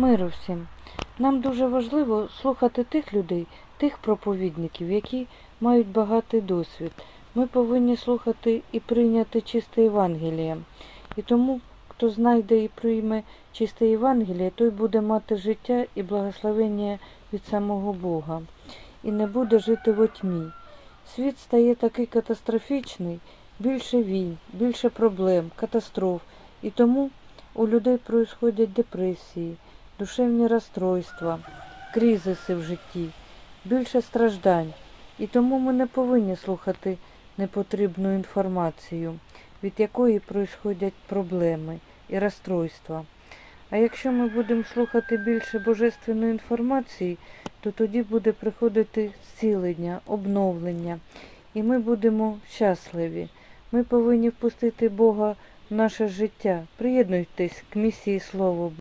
Миру всім. Нам дуже важливо слухати тих людей, тих проповідників, які мають багатий досвід. Ми повинні слухати і прийняти чисте Євангеліє. І тому, хто знайде і прийме чисте Євангеліє, той буде мати життя і благословення від самого Бога, і не буде жити во тьмі. Світ стає такий катастрофічний, більше війн, більше проблем, катастроф, і тому у людей происходять депресії, душевні розстройства, кризиси в житті, більше страждань. І тому ми не повинні слухати непотрібну інформацію, від якої происходять проблеми і розстройства. А якщо ми будемо слухати більше божественної інформації, то тоді буде приходити зцілення, обновлення, і ми будемо щасливі. Ми повинні впустити Бога в наше життя. Приєднуйтесь к місії Слово